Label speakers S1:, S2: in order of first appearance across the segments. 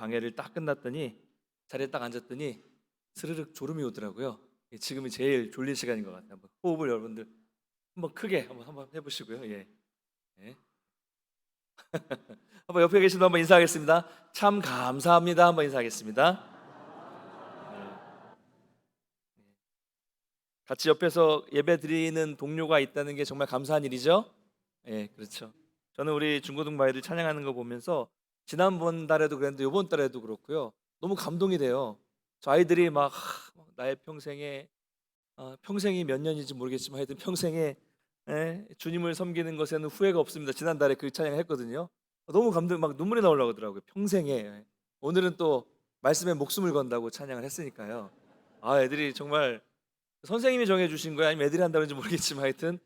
S1: 방해를 딱 끝났더니 자리에 딱 앉았더니 스르륵 졸음이 오더라고요. 예, 지금이 제일 졸린 시간인 것 같아요. 호흡을 여러분들 한번 크게 한번 한번 해보시고요. 예. 예. 한번 옆에 계신 분 한번 인사하겠습니다. 참 감사합니다. 한번 인사하겠습니다. 네. 같이 옆에서 예배 드리는 동료가 있다는 게 정말 감사한 일이죠. 예, 그렇죠. 저는 우리 중고등부 아이들 찬양하는 거 보면서 지난번 달에도 그랬는데 이번 달에도 그렇고요. 너무 감동이 돼요. 저 아이들이 막 하, 막 나의 평생에 아, 평생이 몇 년인지 모르겠지만 하여튼 평생에 예, 주님을 섬기는 것에는 후회가 없습니다. 지난달에 그 찬양을 했거든요. 너무 감동, 막 눈물이 나오려고 하더라고요. 평생에 오늘은 또 말씀에 목숨을 건다고 찬양을 했으니까요. 아, 애들이 정말 선생님이 정해주신 거야 아니면 애들이 한다는지 모르겠지만 하여튼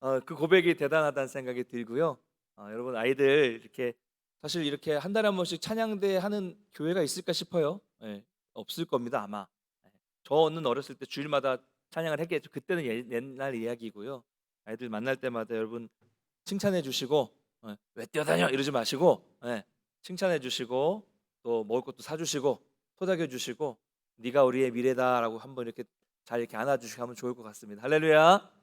S1: 어, 그 고백이 대단하다는 생각이 들고요. 어, 여러분 아이들 이렇게 사실 이렇게 한 달에 한 번씩 찬양대 하는 교회가 있을까 싶어요. 예, 없을 겁니다 아마. 예, 저는 어렸을 때 주일마다 찬양을 했겠죠. 그때는 예- 옛날 이야기고요. 아이들 만날 때마다 여러분 칭찬해 주시고 예, 왜 뛰어다녀 이러지 마시고 예, 칭찬해 주시고 또 먹을 것도 사 주시고 토닥여 주시고 네가 우리의 미래다라고 한번 이렇게 잘 이렇게 안아 주시고 하면 좋을 것 같습니다. 할렐루야.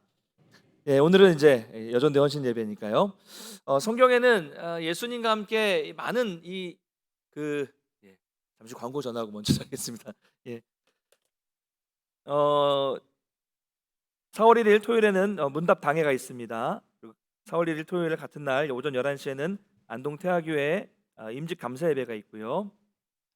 S1: 예, 오늘은 이제 여전 대원신 예배니까요. 어, 성경에는 어, 예수님과 함께 이 많은 이그 예, 잠시 광고 전하고 먼저 하겠습니다. 예. 어, 4월 1일 토요일에는 어, 문답 당회가 있습니다. 그리고 4월 1일 토요일 같은 날 오전 11시에는 안동 태화교회 아, 임직 감사 예배가 있고요.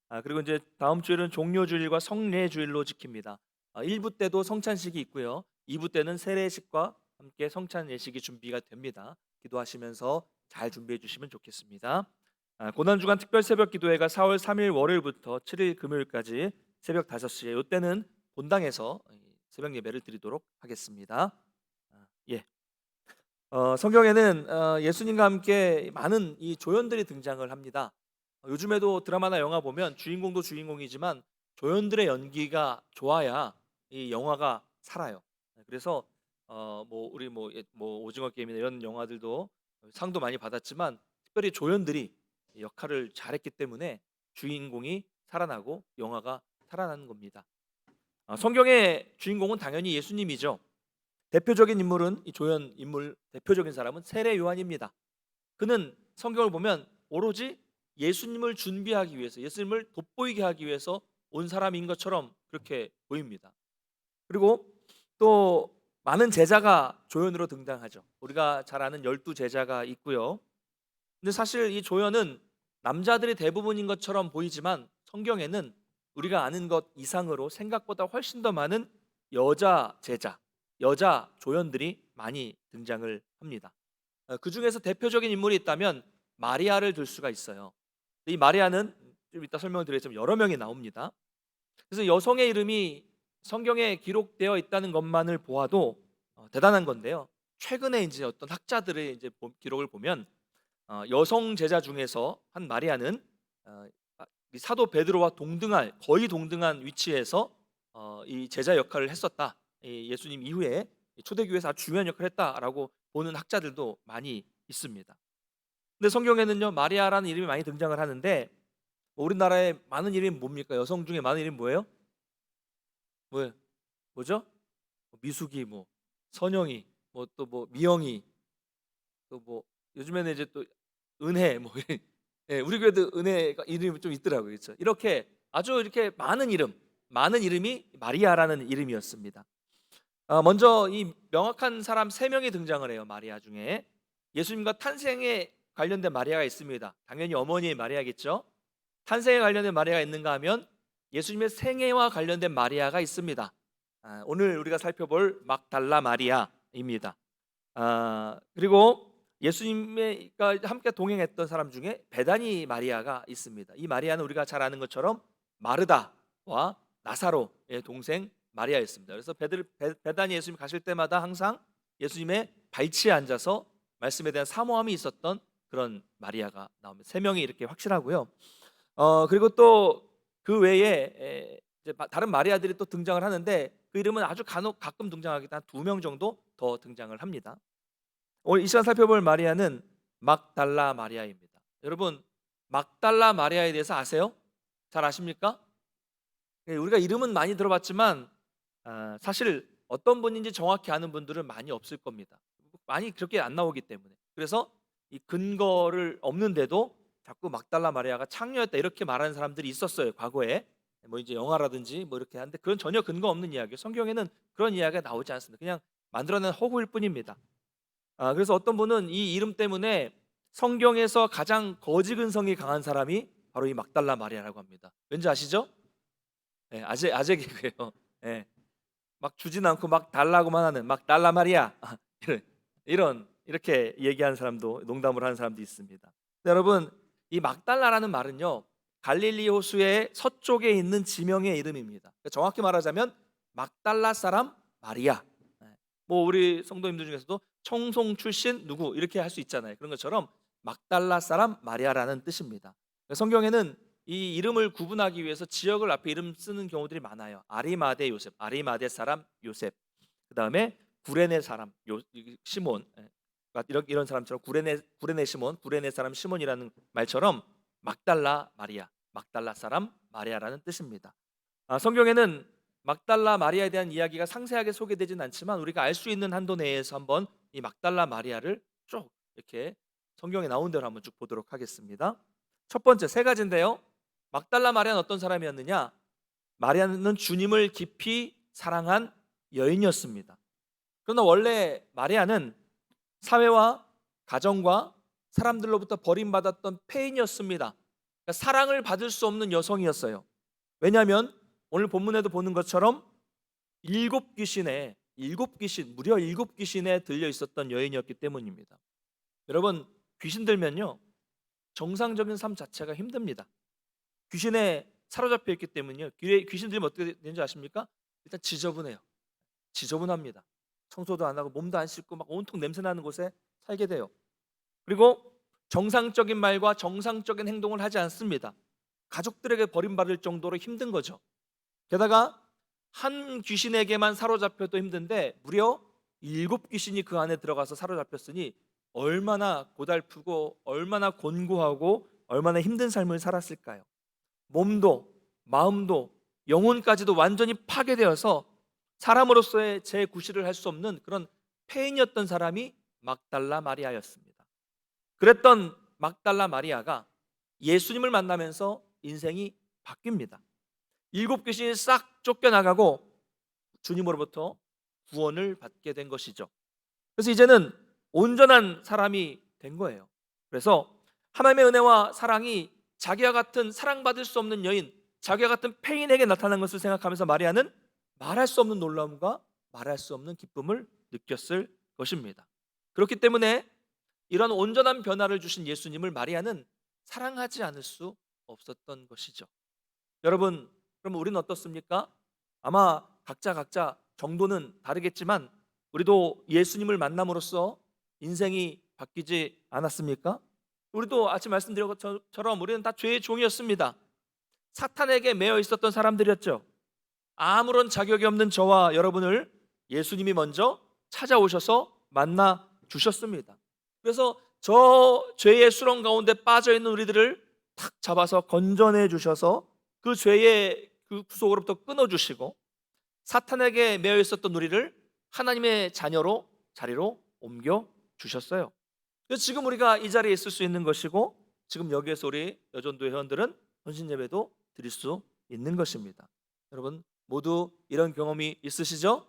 S1: 아, 그리고 이제 다음 주일은 종료 주일과 성례 주일로 지킵니다. 아, 1부 때도 성찬식이 있고요. 2부 때는 세례식과 함께 성찬 예식이 준비가 됩니다. 기도하시면서 잘 준비해 주시면 좋겠습니다. 아, 고난주간 특별 새벽 기도회가 4월 3일 월요일부터 7일 금요일까지 새벽 5시에 이때는 본당에서 새벽 예배를 드리도록 하겠습니다. 아, 예. 어, 성경에는 어, 예수님과 함께 많은 이 조연들이 등장을 합니다. 어, 요즘에도 드라마나 영화 보면 주인공도 주인공이지만 조연들의 연기가 좋아야 이 영화가 살아요. 그래서 어, 뭐 우리 뭐, 예- 뭐 오징어 게임이나 이런 영화들도 상도 많이 받았지만 특별히 조연들이 역할을 잘했기 때문에 주인공이 살아나고 영화가 살아나는 겁니다. 아, 성경의 주인공은 당연히 예수님이죠. 대표적인 인물은 이 조연 인물 대표적인 사람은 세례 요한입니다. 그는 성경을 보면 오로지 예수님을 준비하기 위해서 예수님을 돋보이게 하기 위해서 온 사람인 것처럼 그렇게 보입니다. 그리고 또 많은 제자가 조연으로 등장하죠. 우리가 잘 아는 열두 제자가 있고요. 근데 사실 이 조연은 남자들이 대부분인 것처럼 보이지만 성경에는 우리가 아는 것 이상으로 생각보다 훨씬 더 많은 여자 제자, 여자 조연들이 많이 등장을 합니다. 어, 그 중에서 대표적인 인물이 있다면 마리아를 들 수가 있어요. 이 마리아는 좀 이따 설명을 드리겠지만 여러 명이 나옵니다. 그래서 여성의 이름이 성경에 기록되어 있다는 것만을 보아도 어, 대단한 건데요. 최근에 이제 어떤 학자들의 이제 보- 기록을 보면 어, 여성 제자 중에서 한 마리아는 어, 아, 이 사도 베드로와 동등할 거의 동등한 위치에서 어, 이 제자 역할을 했었다. 이 예수님 이후에 이 초대교회에서 아주 중요한 역할을 했다라고 보는 학자들도 많이 있습니다. 근데 성경에는요 마리아라는 이름이 많이 등장을 하는데 뭐 우리나라에 많은 이름이 뭡니까? 여성 중에 많은 이름이 뭐예요? 뭐예요? 뭐죠? 뭐 미숙이 뭐 선영이 뭐 또 뭐 미영이 또 뭐 요즘에는 이제 또 은혜 뭐 예, 우리 교회도 은혜가 이름이 좀 있더라고요. 그렇죠? 이렇게 아주 이렇게 많은 이름, 많은 이름이 마리아라는 이름이었습니다. 아, 먼저 이 명확한 사람 세 명이 등장을 해요. 마리아 중에 예수님과 탄생에 관련된 마리아가 있습니다. 당연히 어머니의 마리아겠죠. 탄생에 관련된 마리아가 있는가 하면 예수님의 생애와 관련된 마리아가 있습니다. 아, 오늘 우리가 살펴볼 막달라 마리아입니다. 아, 그리고 예수님과 함께 동행했던 사람 중에 베다니 마리아가 있습니다. 이 마리아는 우리가 잘 아는 것처럼 마르다와 나사로의 동생 마리아였습니다. 그래서 베드, 베, 베다니 예수님 가실 때마다 항상 예수님의 발치에 앉아서 말씀에 대한 사모함이 있었던 그런 마리아가 나옵니다. 세 명이 이렇게 확실하고요. 어 그리고 또 그 외에 다른 마리아들이 또 등장을 하는데 그 이름은 아주 간혹 가끔 등장하기 때문에 두명 정도 더 등장을 합니다. 오늘 이 시간 살펴볼 마리아는 막달라 마리아입니다. 여러분 막달라 마리아에 대해서 아세요? 잘 아십니까? 예, 우리가 이름은 많이 들어봤지만 아, 사실 어떤 분인지 정확히 아는 분들은 많이 없을 겁니다. 많이 그렇게 안 나오기 때문에. 그래서 이 근거를 없는데도 자꾸 막달라 마리아가 창녀였다 이렇게 말하는 사람들이 있었어요 과거에 뭐 이제 영화라든지 뭐 이렇게 하는데 그건 전혀 근거 없는 이야기예요. 성경에는 그런 이야기가 나오지 않습니다. 그냥 만들어낸 허구일 뿐입니다. 아, 그래서 어떤 분은 이 이름 때문에 성경에서 가장 거지 근성이 강한 사람이 바로 이 막달라 마리아라고 합니다. 왠지 아시죠? 예, 아재 아재 개그예요. 예. 막 주진 않고 막 달라고만 하는 막 달라 마리아 아, 이런 이런 이렇게 얘기하는 사람도 농담을 하는 사람도 있습니다. 여러분 이 막달라라는 말은요 갈릴리 호수의 서쪽에 있는 지명의 이름입니다. 그러니까 정확히 말하자면 막달라 사람 마리아. 예. 뭐 우리 성도님들 중에서도 청송 출신 누구 이렇게 할 수 있잖아요. 그런 것처럼 막달라 사람 마리아라는 뜻입니다. 성경에는 이 이름을 구분하기 위해서 지역을 앞에 이름 쓰는 경우들이 많아요. 아리마대 요셉, 아리마대 사람 요셉. 그 다음에 구레네 사람 요 시몬. 예. 그러니까 이런 이런 사람처럼 구레네 구레네 시몬, 구레네 사람 시몬이라는 말처럼 막달라 마리아, 막달라 사람 마리아라는 뜻입니다. 아, 성경에는 막달라 마리아에 대한 이야기가 상세하게 소개되진 않지만 우리가 알 수 있는 한도 내에서 한번 이 막달라 마리아를 쭉 이렇게 성경에 나온 대로 한번 쭉 보도록 하겠습니다. 첫 번째 세 가지인데요. 막달라 마리아는 어떤 사람이었느냐? 마리아는 주님을 깊이 사랑한 여인이었습니다. 그러나 원래 마리아는 사회와 가정과 사람들로부터 버림받았던 폐인이었습니다. 그러니까 사랑을 받을 수 없는 여성이었어요. 왜냐하면 오늘 본문에도 보는 것처럼 일곱 귀신에 일곱 귀신 무려 일곱 귀신에 들려 있었던 여인이었기 때문입니다. 여러분 귀신 들면요 정상적인 삶 자체가 힘듭니다. 귀신에 사로잡혀 있기 때문요 귀- 귀신 들면 어떻게 되는지 아십니까? 일단 지저분해요. 지저분합니다. 청소도 안 하고 몸도 안 씻고 막 온통 냄새 나는 곳에 살게 돼요. 그리고 정상적인 말과 정상적인 행동을 하지 않습니다. 가족들에게 버림받을 정도로 힘든 거죠. 게다가 한 귀신에게만 사로잡혀도 힘든데 무려 일곱 귀신이 그 안에 들어가서 사로잡혔으니 얼마나 고달프고 얼마나 곤고하고 얼마나 힘든 삶을 살았을까요? 몸도 마음도 영혼까지도 완전히 파괴되어서 사람으로서의 제 구실을 할 수 없는 그런 폐인이었던 사람이 막달라 마리아였습니다. 그랬던 막달라 마리아가 예수님을 만나면서 인생이 바뀝니다. 일곱 귀신이 싹 쫓겨나가고 주님으로부터 구원을 받게 된 것이죠. 그래서 이제는 온전한 사람이 된 거예요. 그래서 하나님의 은혜와 사랑이 자기와 같은 사랑받을 수 없는 여인, 자기와 같은 폐인에게 나타난 것을 생각하면서 마리아는 말할 수 없는 놀라움과 말할 수 없는 기쁨을 느꼈을 것입니다. 그렇기 때문에 이런 온전한 변화를 주신 예수님을 마리아는 사랑하지 않을 수 없었던 것이죠. 여러분, 그럼 우리는 어떻습니까? 아마 각자 각자 정도는 다르겠지만 우리도 예수님을 만남으로써 인생이 바뀌지 않았습니까? 우리도 아침 말씀드린 것처럼 우리는 다 죄의 종이었습니다. 사탄에게 매여 있었던 사람들이었죠. 아무런 자격이 없는 저와 여러분을 예수님이 먼저 찾아오셔서 만나 주셨습니다. 그래서 저 죄의 수렁 가운데 빠져 있는 우리들을 탁 잡아서 건져내 주셔서 그 죄의 그 구속으로부터 끊어 주시고 사탄에게 매여 있었던 우리를 하나님의 자녀로 자리로 옮겨 주셨어요. 그래서 지금 우리가 이 자리에 있을 수 있는 것이고 지금 여기에서 우리 여전도 회원들은 헌신 예배도 드릴 수 있는 것입니다. 여러분 모두 이런 경험이 있으시죠?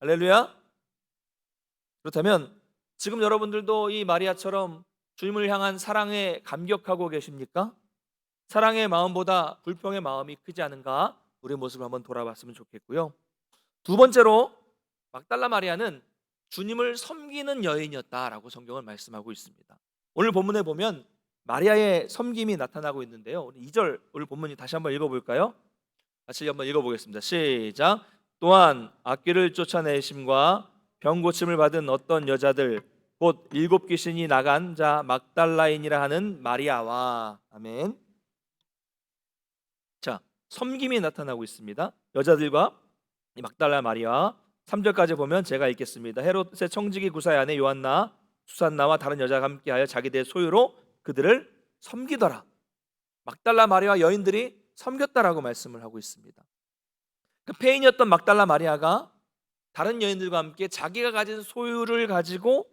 S1: 할렐루야. 그렇다면 지금 여러분들도 이 마리아처럼 주님을 향한 사랑에 감격하고 계십니까? 사랑의 마음보다 불평의 마음이 크지 않은가? 우리 모습을 한번 돌아봤으면 좋겠고요. 두 번째로 막달라 마리아는 주님을 섬기는 여인이었다라고 성경을 말씀하고 있습니다. 오늘 본문에 보면 마리아의 섬김이 나타나고 있는데요. 2절 오늘 본문이 다시 한번 읽어볼까요? 같이 한번 읽어보겠습니다. 시작. 또한 악귀를 쫓아내심과 병 고침을 받은 어떤 여자들 곧 일곱 귀신이 나간 자 막달라인이라 하는 마리아와 아멘. 자, 섬김이 나타나고 있습니다. 여자들과 이 막달라 마리아 3절까지 보면 제가 읽겠습니다. 헤롯의 청지기 구사의 아내 요한나 수산나와 다른 여자가 함께하여 자기들의 소유로 그들을 섬기더라. 막달라 마리아 여인들이 섬겼다라고 말씀을 하고 있습니다. 그 페인이었던 막달라 마리아가 다른 여인들과 함께 자기가 가진 소유를 가지고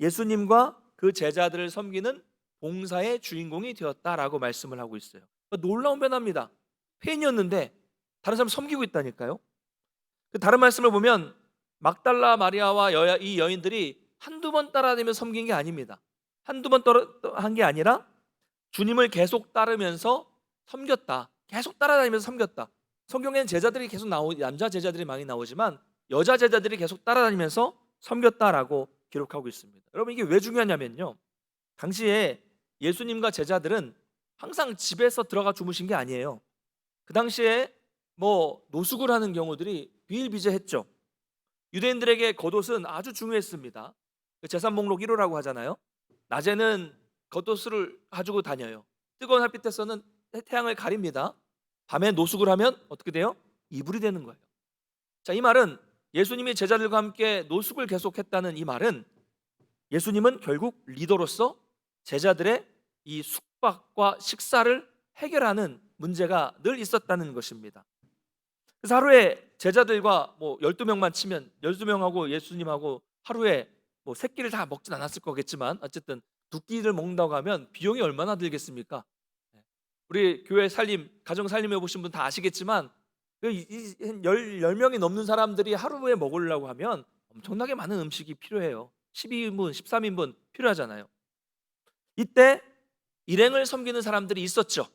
S1: 예수님과 그 제자들을 섬기는 봉사의 주인공이 되었다라고 말씀을 하고 있어요. 놀라운 변화입니다. 페인이었는데 다른 사람 섬기고 있다니까요. 그 다른 말씀을 보면 막달라 마리아와 여야, 이 여인들이 한두 번 따라다니며 섬긴 게 아닙니다. 한두 번 한 게 아니라 주님을 계속 따르면서 섬겼다. 계속 따라다니면서 섬겼다. 성경에는 제자들이 계속 나오 남자 제자들이 많이 나오지만 여자 제자들이 계속 따라다니면서 섬겼다라고 기록하고 있습니다. 여러분 이게 왜 중요하냐면요. 당시에 예수님과 제자들은 항상 집에서 들어가 주무신 게 아니에요. 그 당시에 뭐 노숙을 하는 경우들이 비일비재했죠. 유대인들에게 겉옷은 아주 중요했습니다. 그 재산 목록 1호라고 하잖아요. 낮에는 겉옷을 가지고 다녀요. 뜨거운 햇빛에서는 태양을 가립니다. 밤에 노숙을 하면 어떻게 돼요? 이불이 되는 거예요. 자, 이 말은 예수님이 제자들과 함께 노숙을 계속했다는 이 말은 예수님은 결국 리더로서 제자들의 이 숙박과 식사를 해결하는 문제가 늘 있었다는 것입니다. 그래서 하루에 제자들과 뭐 12명만 치면 12명하고 예수님하고 하루에 뭐 세 끼를 다 먹진 않았을 거겠지만 어쨌든 두 끼를 먹는다고 하면 비용이 얼마나 들겠습니까? 네. 우리 교회 살림, 가정 살림해 보신 분 다 아시겠지만 그 열, 10명이 넘는 사람들이 하루에 먹으려고 하면 엄청나게 많은 음식이 필요해요. 12인분, 13인분 필요하잖아요. 이때 일행을 섬기는 사람들이 있었죠.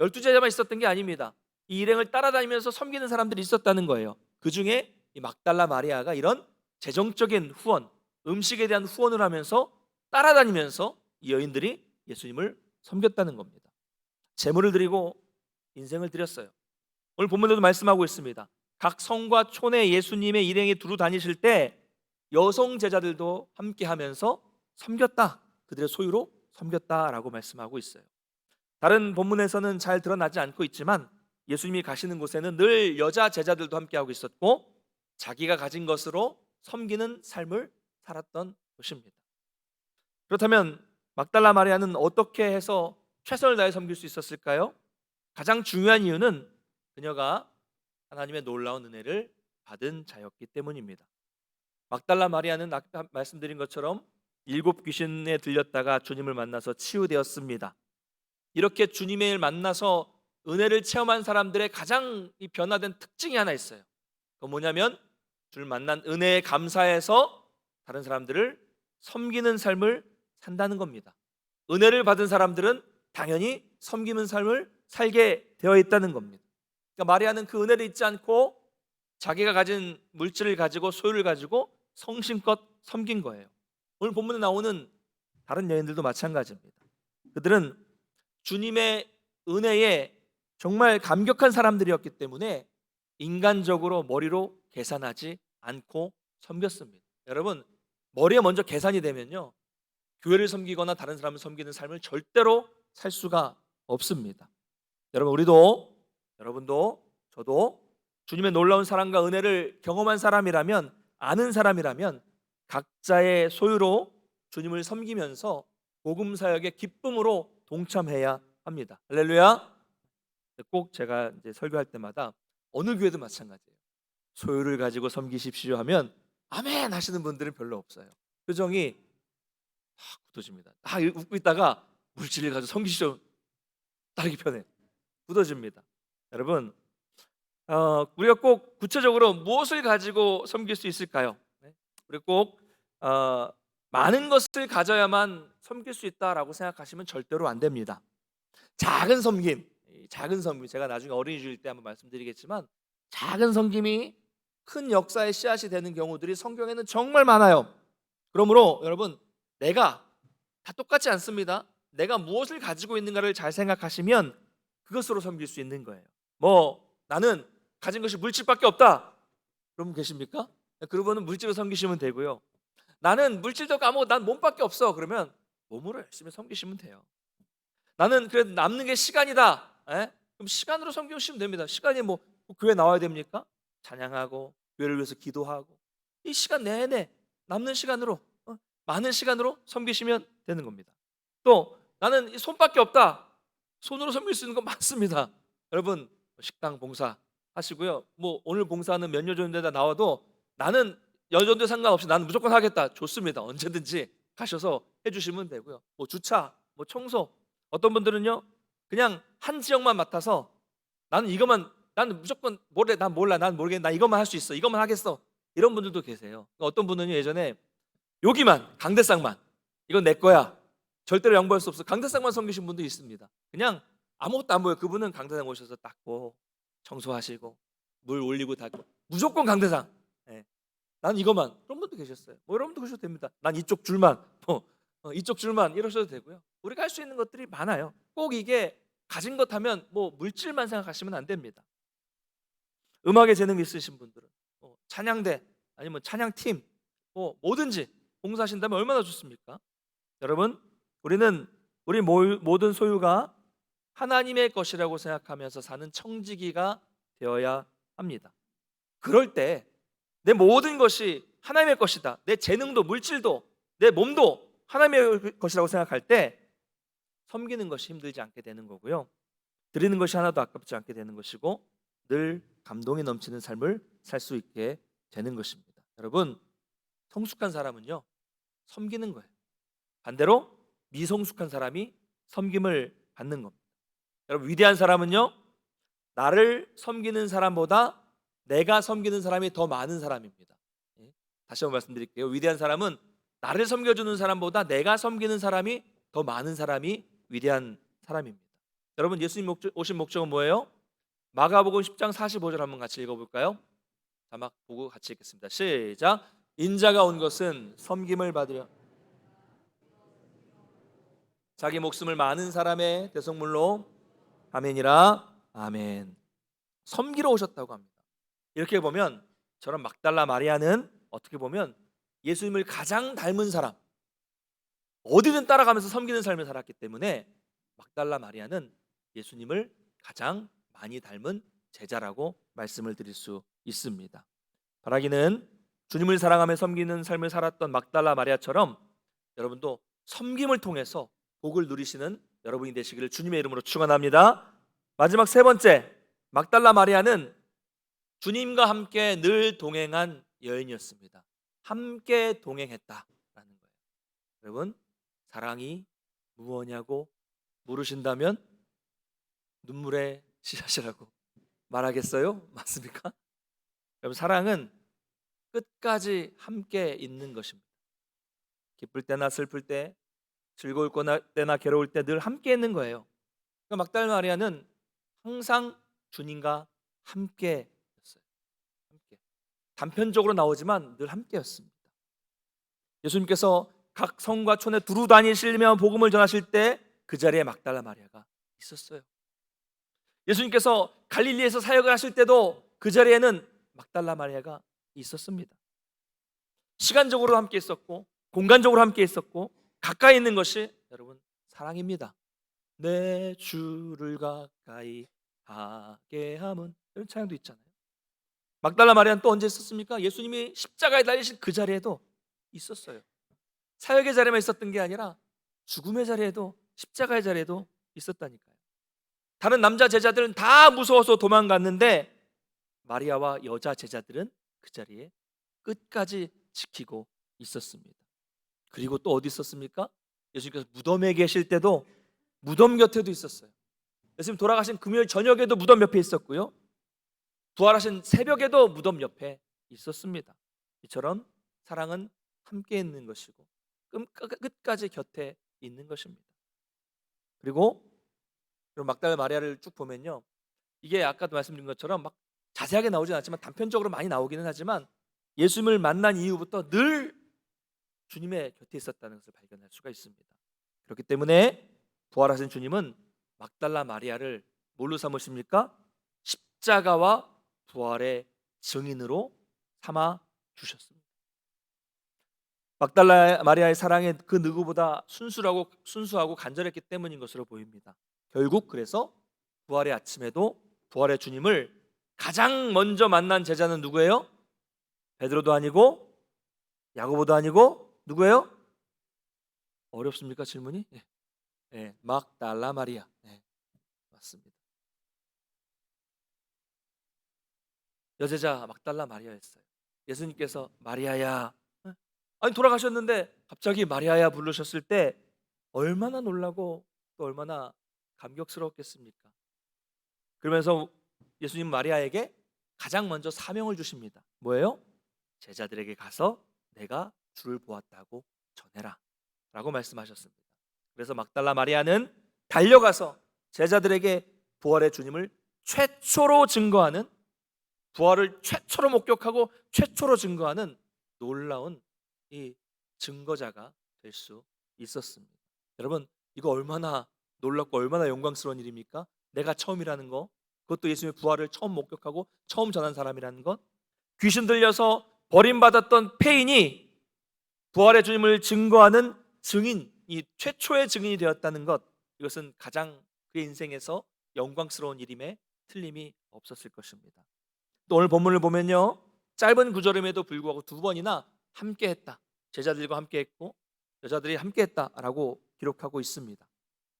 S1: 열두 제자만 있었던 게 아닙니다. 이 일행을 따라다니면서 섬기는 사람들이 있었다는 거예요. 그 중에 이 막달라 마리아가 이런 재정적인 후원, 음식에 대한 후원을 하면서 따라다니면서 이 여인들이 예수님을 섬겼다는 겁니다. 재물을 드리고 인생을 드렸어요. 오늘 본문에도 말씀하고 있습니다. 각 성과 촌에 예수님의 일행이 두루 다니실 때 여성 제자들도 함께 하면서 섬겼다. 그들의 소유로 섬겼다라고 말씀하고 있어요. 다른 본문에서는 잘 드러나지 않고 있지만 예수님이 가시는 곳에는 늘 여자 제자들도 함께 하고 있었고 자기가 가진 것으로 섬기는 삶을 살았던 것입니다. 그렇다면 막달라 마리아는 어떻게 해서 최선을 다해 섬길 수 있었을까요? 가장 중요한 이유는 그녀가 하나님의 놀라운 은혜를 받은 자였기 때문입니다. 막달라 마리아는 아까 말씀드린 것처럼 일곱 귀신에 들렸다가 주님을 만나서 치유되었습니다. 이렇게 주님을 만나서 은혜를 체험한 사람들의 가장 변화된 특징이 하나 있어요. 그 뭐냐면 주를 만난 은혜에 감사해서 다른 사람들을 섬기는 삶을 산다는 겁니다. 은혜를 받은 사람들은 당연히 섬기는 삶을 살게 되어 있다는 겁니다. 그러니까 마리아는 그 은혜를 잊지 않고 자기가 가진 물질을 가지고 소유를 가지고 성심껏 섬긴 거예요. 오늘 본문에 나오는 다른 여인들도 마찬가지입니다. 그들은 주님의 은혜에 정말 감격한 사람들이었기 때문에 인간적으로 머리로 계산하지 않고 섬겼습니다. 여러분 머리에 먼저 계산이 되면요 교회를 섬기거나 다른 사람을 섬기는 삶을 절대로 살 수가 없습니다. 여러분 우리도 여러분도 저도 주님의 놀라운 사랑과 은혜를 경험한 사람이라면 아는 사람이라면 각자의 소유로 주님을 섬기면서 복음 사역의 기쁨으로 동참해야 합니다. 할렐루야. 꼭 제가 이제 설교할 때마다 어느 교회도 마찬가지예요. 소유를 가지고 섬기십시오 하면 아멘 하시는 분들은 별로 없어요. 표정이 아, 굳어집니다. 아 웃고 있다가 물질을 가지고 섬기시죠. 따르기 편해. 굳어집니다. 여러분, 어, 우리가 꼭 구체적으로 무엇을 가지고 섬길 수 있을까요? 네? 우리 꼭 어, 많은 것을 가져야만 섬길 수 있다라고 생각하시면 절대로 안 됩니다. 작은 섬김, 작은 섬김 제가 나중에 어린이 주일 때 한번 말씀드리겠지만 작은 섬김이 큰 역사의 씨앗이 되는 경우들이 성경에는 정말 많아요. 그러므로 여러분 내가 다 똑같지 않습니다. 내가 무엇을 가지고 있는가를 잘 생각하시면 그것으로 섬길 수 있는 거예요. 뭐 나는 가진 것이 물질밖에 없다. 그럼 계십니까? 그러면 물질을 섬기시면 되고요. 나는 물질도 까먹고 난 몸밖에 없어. 그러면 몸으로 열심히 섬기시면 돼요. 나는 그래도 남는 게 시간이다. 에? 그럼 시간으로 섬기시면 됩니다. 시간이 뭐 교회 나와야 됩니까? 찬양하고 교회를 위해서 기도하고 이 시간 내내 남는 시간으로 어? 많은 시간으로 섬기시면 되는 겁니다. 또 나는 손밖에 없다. 손으로 섬길 수 있는 건 많습니다. 여러분 식당 봉사 하시고요. 뭐 오늘 봉사는 몇년 전에다 나와도 나는 여전도 상관없이 나는 무조건 하겠다. 좋습니다. 언제든지 가셔서 해주시면 되고요. 뭐 주차, 뭐 청소. 어떤 분들은요, 그냥 한 지역만 맡아서 나는 이것만 나는 무조건 모래 난 몰라 난 모르겠 나 이것만 할 수 있어 이것만 하겠어 이런 분들도 계세요. 어떤 분은 예전에 여기만 강대상만 이건 내 거야 절대로 양보할 수 없어 강대상만 섬기신 분도 있습니다. 그냥 아무것도 안 보여 그분은 강대상 오셔서 닦고 청소하시고 물 올리고 닦고 무조건 강대상. 예. 난 이것만 그런 분도 계셨어요. 뭐 여러분도 그러셔도 됩니다. 난 이쪽 줄만 뭐 어, 이쪽 줄만 이러셔도 되고요. 우리가 할 수 있는 것들이 많아요. 꼭 이게 가진 것 하면 뭐 물질만 생각하시면 안 됩니다. 음악에 재능 있으신 분들은 뭐 찬양대 아니면 찬양팀 뭐 뭐든지 봉사하신다면 얼마나 좋습니까? 여러분 우리는 우리 모- 모든 소유가 하나님의 것이라고 생각하면서 사는 청지기가 되어야 합니다. 그럴 때 내 모든 것이 하나님의 것이다. 내 재능도 물질도 내 몸도 하나님의 것이라고 생각할 때 섬기는 것이 힘들지 않게 되는 거고요. 드리는 것이 하나도 아깝지 않게 되는 것이고 늘 감동이 넘치는 삶을 살 수 있게 되는 것입니다. 여러분, 성숙한 사람은요. 섬기는 거예요. 반대로 미성숙한 사람이 섬김을 받는 겁니다. 여러분, 위대한 사람은요. 나를 섬기는 사람보다 내가 섬기는 사람이 더 많은 사람입니다. 예. 다시 한번 말씀드릴게요. 위대한 사람은 나를 섬겨주는 사람보다 내가 섬기는 사람이 더 많은 사람이 위대한 사람입니다. 여러분 예수님 목적- 오신 목적은 뭐예요? 마가복음 10장 45절 한번 같이 읽어볼까요? 자막 보고 같이 읽겠습니다. 시작. 인자가 온 것은 섬김을 받으려 자기 목숨을 많은 사람의 대성물로 아멘이라 아멘. 섬기러 오셨다고 합니다. 이렇게 보면 저런 막달라 마리아는 어떻게 보면 예수님을 가장 닮은 사람 어디든 따라가면서 섬기는 삶을 살았기 때문에 막달라 마리아는 예수님을 가장 많이 닮은 제자라고 말씀을 드릴 수 있습니다. 바라기는 주님을 사랑하며 섬기는 삶을 살았던 막달라 마리아처럼 여러분도 섬김을 통해서 복을 누리시는 여러분이 되시기를 주님의 이름으로 축원합니다. 마지막 세 번째 막달라 마리아는 주님과 함께 늘 동행한 여인이었습니다. 함께 동행했다라는 거예요. 여러분 사랑이 무엇냐고 물으신다면 눈물의 씨앗이라고 말하겠어요? 맞습니까? 여러분 사랑은 끝까지 함께 있는 것입니다. 기쁠 때나 슬플 때, 즐거울 때나 괴로울 때 늘 함께 있는 거예요. 그러니까 막달 마리아는 항상 주님과 함께였어요. 함께. 단편적으로 나오지만 늘 함께였습니다. 예수님께서 각 성과 촌에 두루 다니시며 복음을 전하실 때 그 자리에 막달라 마리아가 있었어요. 예수님께서 갈릴리에서 사역을 하실 때도 그 자리에는 막달라 마리아가 있었습니다. 시간적으로 함께 있었고 공간적으로 함께 있었고 가까이 있는 것이 여러분 사랑입니다. 내 주를 가까이 하게 함은 이런 찬양도 있잖아요. 막달라 마리아는 또 언제 있었습니까? 예수님이 십자가에 달리신 그 자리에도 있었어요. 사역의 자리에만 있었던 게 아니라 죽음의 자리에도 십자가의 자리에도 있었다니까요. 다른 남자 제자들은 다 무서워서 도망갔는데 마리아와 여자 제자들은 그 자리에 끝까지 지키고 있었습니다. 그리고 또 어디 있었습니까? 예수님께서 무덤에 계실 때도 무덤 곁에도 있었어요. 예수님 돌아가신 금요일 저녁에도 무덤 옆에 있었고요. 부활하신 새벽에도 무덤 옆에 있었습니다. 이처럼 사랑은 함께 있는 것이고 끝까지 곁에 있는 것입니다. 그리고 막달라 마리아를 쭉 보면요. 이게 아까도 말씀드린 것처럼 막 자세하게 나오진 않지만 단편적으로 많이 나오기는 하지만 예수님을 만난 이후부터 늘 주님의 곁에 있었다는 것을 발견할 수가 있습니다. 그렇기 때문에 부활하신 주님은 막달라 마리아를 뭘로 삼으십니까? 십자가와 부활의 증인으로 삼아 주셨습니다. 막달라 마리아의 사랑이 그 누구보다 순수하고 순수하고 간절했기 때문인 것으로 보입니다. 결국 그래서 부활의 아침에도 부활의 주님을 가장 먼저 만난 제자는 누구예요? 베드로도 아니고 야고보도 아니고 누구예요? 어렵습니까 질문이? 예, 예, 막 달라 마리아. 예, 맞습니다. 여제자 막달라 마리아였어요. 예수님께서 마리아야 어? 아니 돌아가셨는데 갑자기 마리아야 부르셨을 때 얼마나 놀라고 또 얼마나 감격스러웠겠습니까? 그러면서 예수님 마리아에게 가장 먼저 사명을 주십니다. 뭐예요? 제자들에게 가서 내가 주를 보았다고 전해라. 라고 말씀하셨습니다. 그래서 막달라 마리아는 달려가서 제자들에게 부활의 주님을 최초로 증거하는 부활을 최초로 목격하고 최초로 증거하는 놀라운 이 증거자가 될 수 있었습니다. 여러분, 이거 얼마나 놀랍고 얼마나 영광스러운 일입니까? 내가 처음이라는 거, 그것도 예수님의 부활을 처음 목격하고 처음 전한 사람이라는 것, 귀신 들려서 버림받았던 폐인이 부활의 주님을 증거하는 증인, 이 최초의 증인이 되었다는 것, 이것은 가장 그의 인생에서 영광스러운 일임에 틀림이 없었을 것입니다. 또 오늘 본문을 보면요, 짧은 구절임에도 불구하고 두 번이나 함께했다. 제자들과 함께했고 여자들이 함께했다라고 기록하고 있습니다.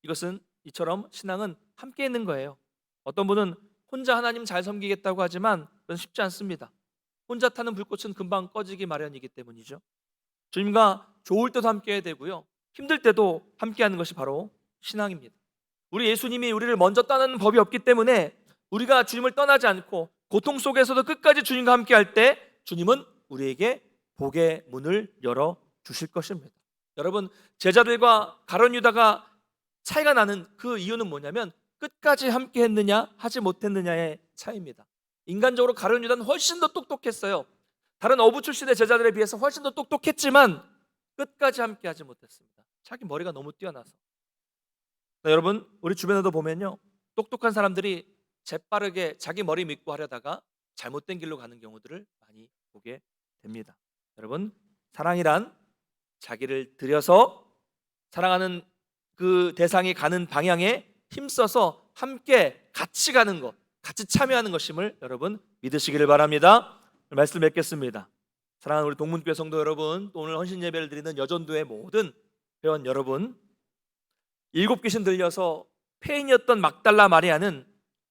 S1: 이것은 이처럼 신앙은 함께 있는 거예요. 어떤 분은 혼자 하나님 잘 섬기겠다고 하지만 그건 쉽지 않습니다. 혼자 타는 불꽃은 금방 꺼지기 마련이기 때문이죠. 주님과 좋을 때도 함께 해야 되고요. 힘들 때도 함께 하는 것이 바로 신앙입니다. 우리 예수님이 우리를 먼저 떠나는 법이 없기 때문에 우리가 주님을 떠나지 않고 고통 속에서도 끝까지 주님과 함께 할 때 주님은 우리에게 복의 문을 열어 주실 것입니다. 여러분, 제자들과 가론 유다가 차이가 나는 그 이유는 뭐냐면 끝까지 함께 했느냐 하지 못했느냐의 차이입니다. 인간적으로 가론 유다는 훨씬 더 똑똑했어요. 다른 어부 출신의 제자들에 비해서 훨씬 더 똑똑했지만 끝까지 함께 하지 못했습니다. 자기 머리가 너무 뛰어나서. 자, 여러분, 우리 주변에도 보면요. 똑똑한 사람들이 재빠르게 자기 머리 믿고 하려다가 잘못된 길로 가는 경우들을 많이 보게 됩니다. 여러분, 사랑이란 자기를 들여서 사랑하는 그 대상이 가는 방향에 힘써서 함께 같이 가는 것, 같이 참여하는 것임을 여러분 믿으시기를 바랍니다. 말씀 맺겠습니다. 사랑하는 우리 동문교회 성도 여러분, 또 오늘 헌신 예배를 드리는 여전도의 모든 회원 여러분, 일곱 귀신 들려서 폐인이었던 막달라 마리아는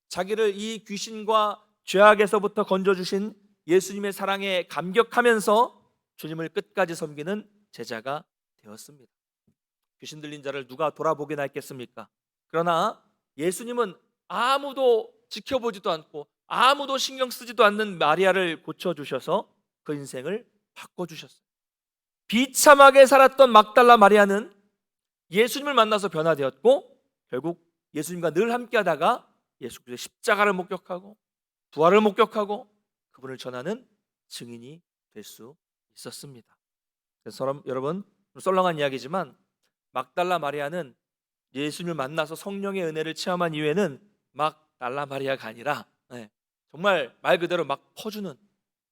S1: 자기를 이 귀신과 죄악에서부터 건져주신 예수님의 사랑에 감격하면서 주님을 끝까지 섬기는 제자가 되었습니다. 귀신 들린 자를 누가 돌아보기나 했겠습니까? 그러나 예수님은 아무도 지켜보지도 않고 아무도 신경 쓰지도 않는 마리아를 고쳐주셔서 그 인생을 바꿔주셨어요. 비참하게 살았던 막달라 마리아는 예수님을 만나서 변화되었고 결국 예수님과 늘 함께하다가 예수 그리스도의 십자가를 목격하고 부활을 목격하고 그분을 전하는 증인이 될 수 있었습니다. 그래서 여러분 썰렁한 이야기지만 막달라 마리아는 예수님을 만나서 성령의 은혜를 체험한 이후에는 막달라 마리아가 아니라 예, 정말 말 그대로 막 퍼주는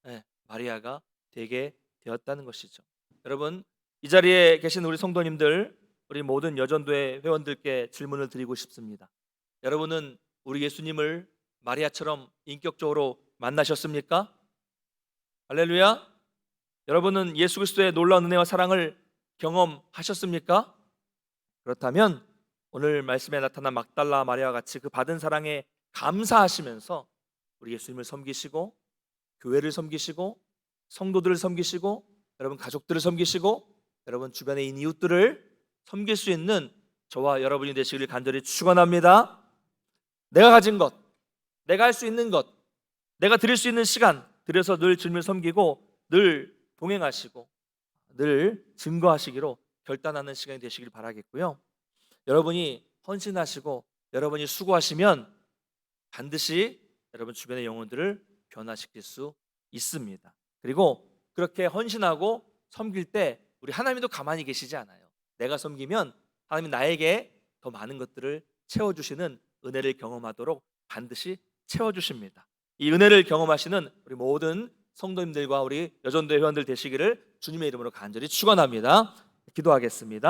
S1: 예, 마리아가 되게 되었다는 것이죠. 여러분 이 자리에 계신 우리 성도님들 우리 모든 여전도의 회원들께 질문을 드리고 싶습니다. 여러분은 우리 예수님을 마리아처럼 인격적으로 만나셨습니까? 할렐루야. 여러분은 예수 그리스도의 놀라운 은혜와 사랑을 경험하셨습니까? 그렇다면 오늘 말씀에 나타난 막달라 마리아와 같이 그 받은 사랑에 감사하시면서 우리 예수님을 섬기시고 교회를 섬기시고 성도들을 섬기시고 여러분 가족들을 섬기시고 여러분 주변의 이웃들을 섬길 수 있는 저와 여러분이 되시기를 간절히 축원합니다. 내가 가진 것, 내가 할 수 있는 것, 내가 드릴 수 있는 시간 들여서 늘 주님을 섬기고 늘 동행하시고 늘 증거하시기로 결단하는 시간이 되시길 바라겠고요. 여러분이 헌신하시고 여러분이 수고하시면 반드시 여러분 주변의 영혼들을 변화시킬 수 있습니다. 그리고 그렇게 헌신하고 섬길 때 우리 하나님도 가만히 계시지 않아요. 내가 섬기면 하나님 나에게 더 많은 것들을 채워주시는 은혜를 경험하도록 반드시 채워주십니다. 이 은혜를 경험하시는 우리 모든 성도님들과 우리 여전대 회원들 되시기를 주님의 이름으로 간절히 축원합니다. 기도하겠습니다.